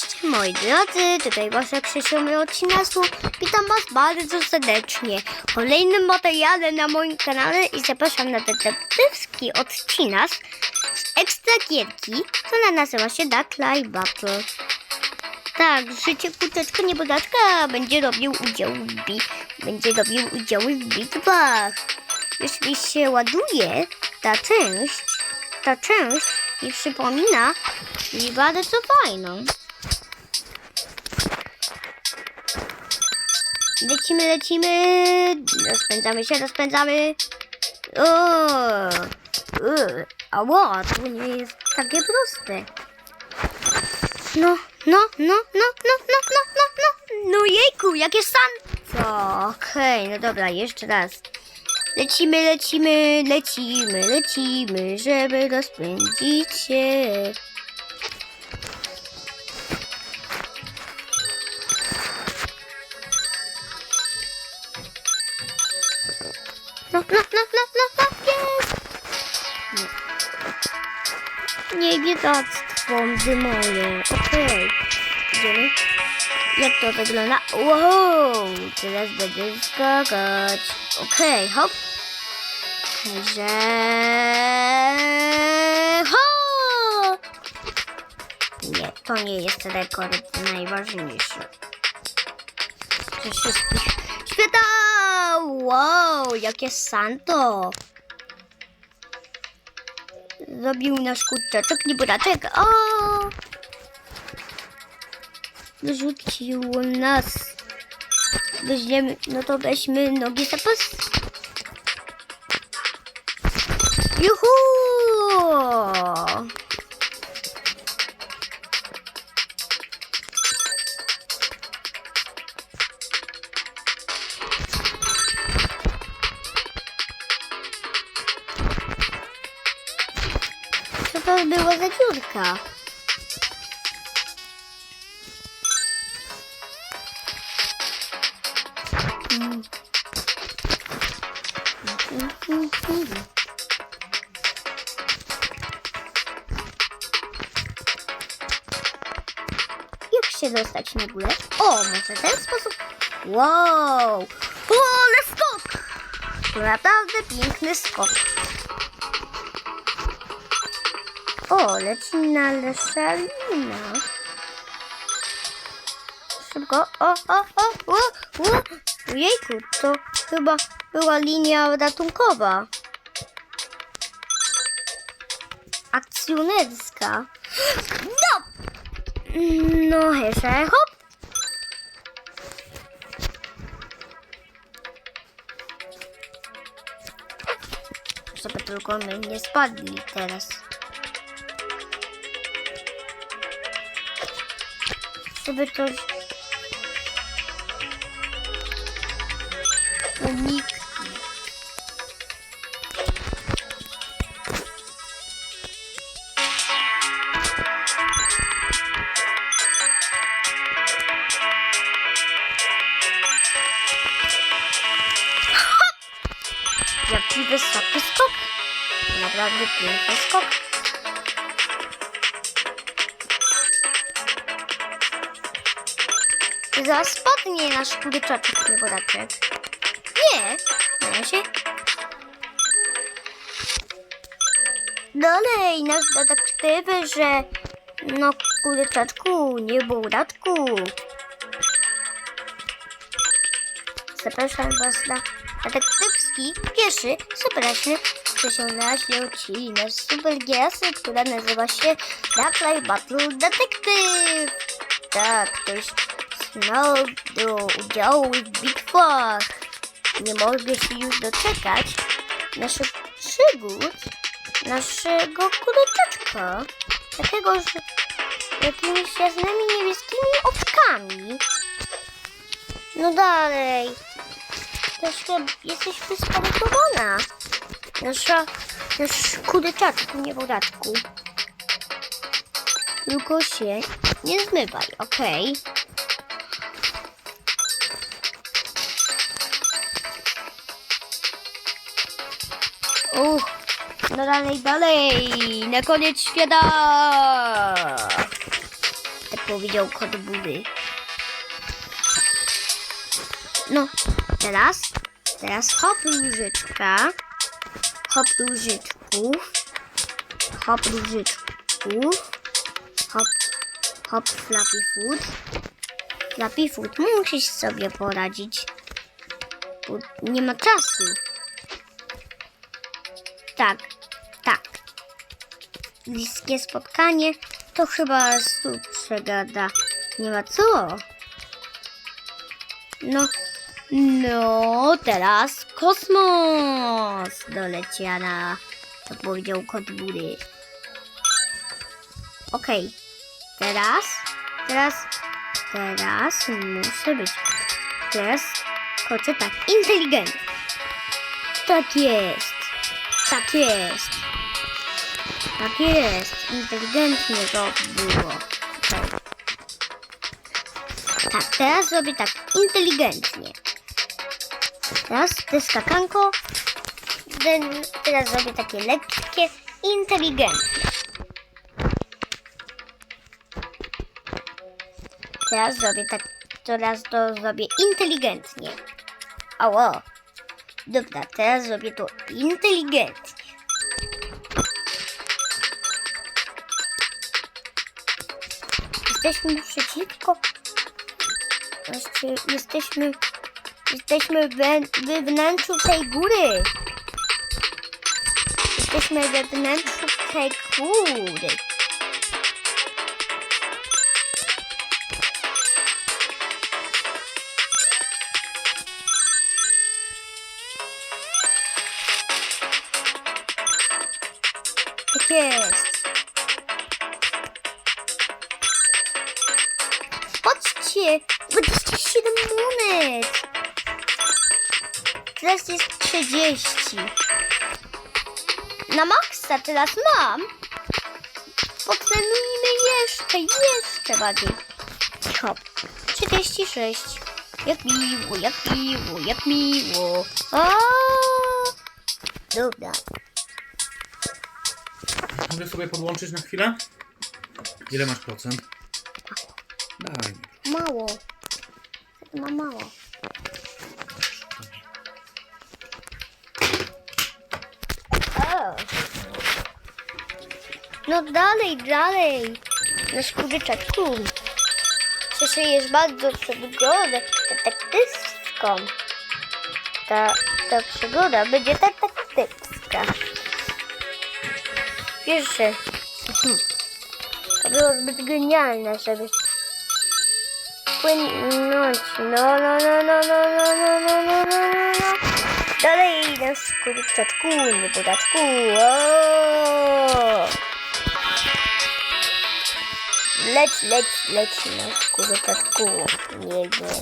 Cześć moi drodzy, tutaj wasze Krzysiu odcinasu. Witam was bardzo serdecznie w kolejnym materiale na moim kanale i zapraszam na detektywski odcinek z ekstra gierki, która nazywa się Duck Life Battle. Tak, życie kuteczka niebodaczka będzie robił udział w bi będzie robił udział w bitwach. Jeśli się ładuje ta część, ta część i przypomina mi bardzo fajną. Lecimy, lecimy. Rozpędzamy się, rozpędzamy. O, ała, to nie jest takie proste. No, no, no, no, no, no, no, no, no. No jejku, jakie san. Co? Okej, no dobra, jeszcze raz. Lecimy, lecimy, lecimy, lecimy, żeby rozpędzić się. Gdy moje. Okej, idziemy. Jak to wygląda? Wow, teraz będę skakać. Okej, hop. Że... Ho! Nie, to nie jest rekord najważniejszy. Ze wszystkich świata! Wow, jakie santo! Zrobił nasz kurczaczek, nie buraczek. O! Wyrzucił nas. Weźmiemy, no to weźmy nogi za Było za dziurka? Jak się dostać na górę? O, może ten sposób? Wow! O, ale skok! Naprawdę piękny skok. O, leci na leszalina. Szybko. O, o, o, o, o. Ojejku, to chyba była linia ratunkowa. Akcjonerska. No! No, jeszcze hop. Żeby tylko my nie spadli teraz. Żeby to uniknąć. Jaki wysoki skok. Naprawdę piękny skok. Zaraz spadnie nasz kurczaczek nieboraczek. Nie, na razie. Dalej, nasz detektywy, że no kurczaczku, nieboraczku. Zapraszam was na detektywski, pieszy, supereczny, przesiągnaśny odcinek super giasy, która nazywa się Duck Life Battle Detective. Tak, ktoś znał do udziału w bitwach. Nie mogę się już doczekać naszych przygód, naszego kurczaczka. Takiego z jakimiś jasnymi niebieskimi oczkami. No dalej. Chyba jesteś wyskarytowana. Nasza, nasz kurczaczku, nie wodaczku. Tylko się nie zmywaj, okej? Uch, no dalej, dalej, na koniec świata. powiedział kot budy. No, teraz, teraz hop różyczka, hop różyczków, hop różyczków, hop, hop fluffy food. Fluffy food, musisz sobie poradzić, bo nie ma czasu. Tak, tak. Bliskie spotkanie to chyba stóp przegada. Nie ma co. No, no, teraz kosmos doleciana. To powiedział kot bury. Okej, teraz, teraz, teraz muszę być. Teraz kocie tak, inteligentny. Tak jest, tak jest. Tak jest, inteligentnie to było. Okej. Tak, teraz zrobię tak inteligentnie. Teraz te skakanko. Teraz zrobię takie lekkie, inteligentne. Teraz zrobię tak, teraz to zrobię inteligentnie. Ało. Dobra, teraz zrobię to inteligentnie. Jesteśmy przeciwko. Jesteśmy. Jesteśmy we, we wnętrzu tej góry. Jesteśmy we wnętrzu tej góry. Jest. Patrzcie, 27 monet. Teraz jest 30. Na maksa teraz mam. Potrenujmy jeszcze, jeszcze bardziej. Hop. 36. Jak miło, jak miło, jak miło. O! Dobra. Mogę sobie podłączyć na chwilę? Ile masz procent? Mało. Ma mało. O. No dalej, dalej. Na skóryczaczku. Przeszyjesz bardzo przygodę detektywską. Ta, ta przygoda będzie detektywska. Mhm. to było zbyt genialne, żeby płynąć. No, no, no, no, no, no, no, no, no, no, no, no. Dalej na kurczaczku, nie podaczku. Leć, leć, leć na kurczaczku. Nie, nie.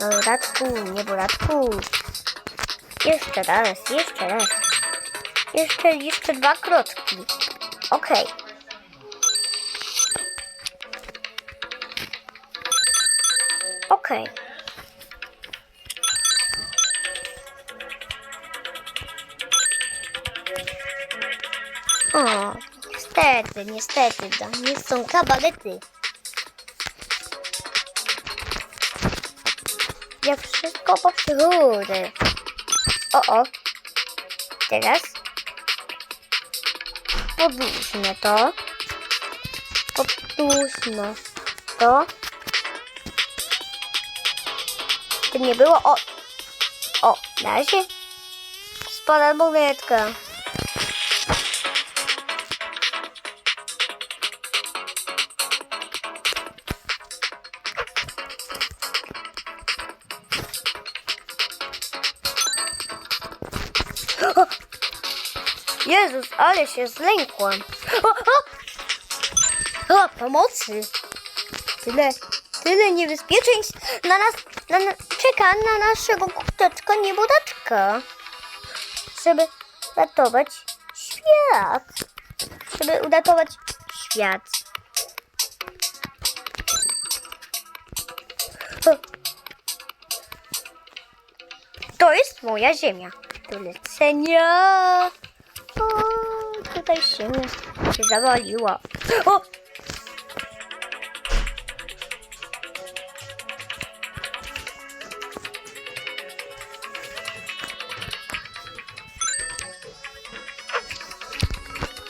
Na podaczku, nie podaczku. Jeszcze raz, jeszcze raz. Jeszcze, jeszcze dwa kroczki. Okej. Okej. O, niestety, niestety, to nie są kabalety. Jak wszystko po przygodzie. O, o. Teraz podłóżmy to. Podłóżmy to. To nie było. O! O, na razie spada monetka. Jezus, ale się zlękłam. O, o! o pomocy! Tyle, tyle niebezpieczeństw na nas, na, na, czeka na naszego kurczaczka niebodaczka. Żeby ratować świat. Żeby uratować świat. To jest moja ziemia. Do lecenia. O, tutaj się, się zawaliło. O!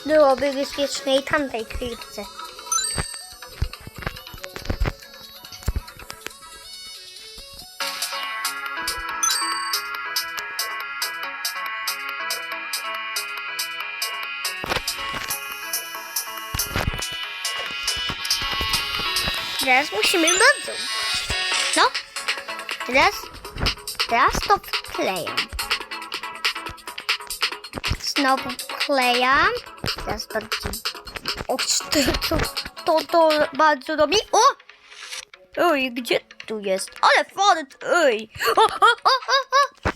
Byłoby bezpieczniej tamtej krypce. Musimy bardzo. No, teraz, teraz to wklejam. Znowu wklejam. Teraz bardziej. O, to, to, to bardzo robi. O! Oj, gdzie tu jest? Ale fart, oj! O, o, o, o, o!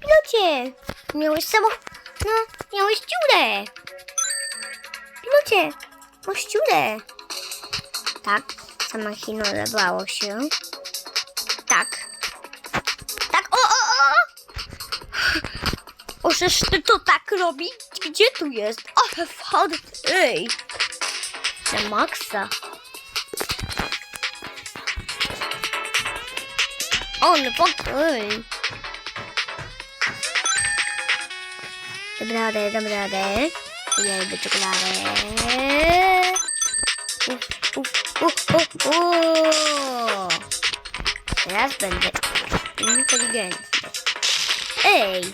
Pilocie! Miałeś samo... No, miałeś dziurę! Pilocie! Masz dziurę! Tak, sama chino lewało się. Tak. Tak, o, o, o! O, żeż ty to tak robi? Gdzie tu jest? Ale fart, ej! Na maksa. O, no pod, ej. Dam radę, dam radę. Jejby czekoladę. Uf, uf, uf. Teraz będę inteligentny. Ej!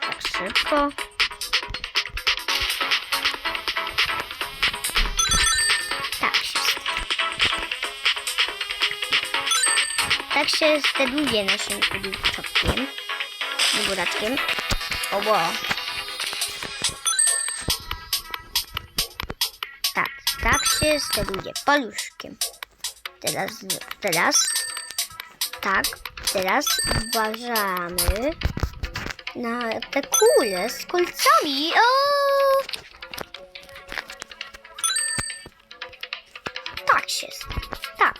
Tak szybko. Tak się Tak się steduje naszym czopkiem. Buraczkiem. O, bo. Tak, się steduje paluszkiem. Teraz, teraz, tak, teraz uważamy na te kule z kolcami. O! Tak się, tak.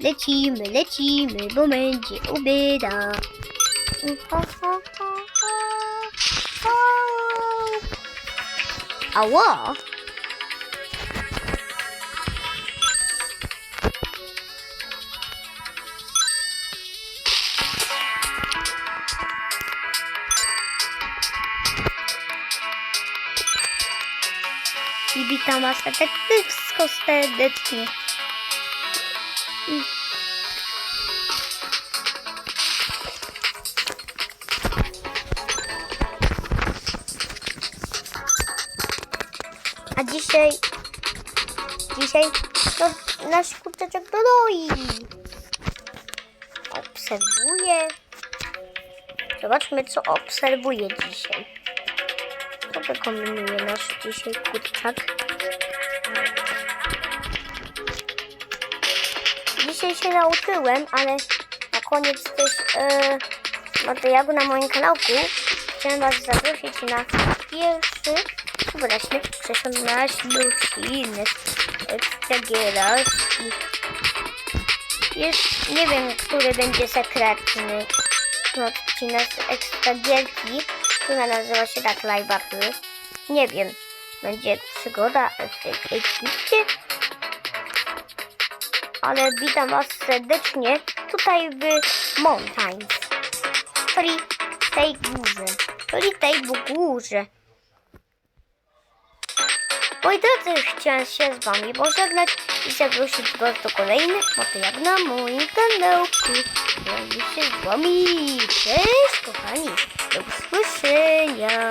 Lecimy, lecimy, bo będzie ubyda. Ała! Witam was detektywsko serdecznie. A dzisiaj, dzisiaj to nasz kurczeczek dodoi. Obserwuje. Zobaczmy, co obserwuje dzisiaj. Co wykombinuje nasz dzisiaj kurczak? Dzisiaj się nauczyłem, ale na koniec też e, materiału na moim kanałku chciałem Was zaprosić na pierwszy wyraźny przeszedł nasz silny ekstragieraż jest, nie wiem, który będzie sekretny odcinek ekstragierki, która nazywa się tak Live. Nie wiem, będzie przygoda w tej ale witam Was serdecznie tutaj w Mountains, czyli tej górze, czyli tej górze. Moi drodzy, chciałem się z Wami pożegnać i zaprosić Was do kolejnych materiałów na moim kanałku. Żegnam się z Wami. Cześć, kochani. Do usłyszenia.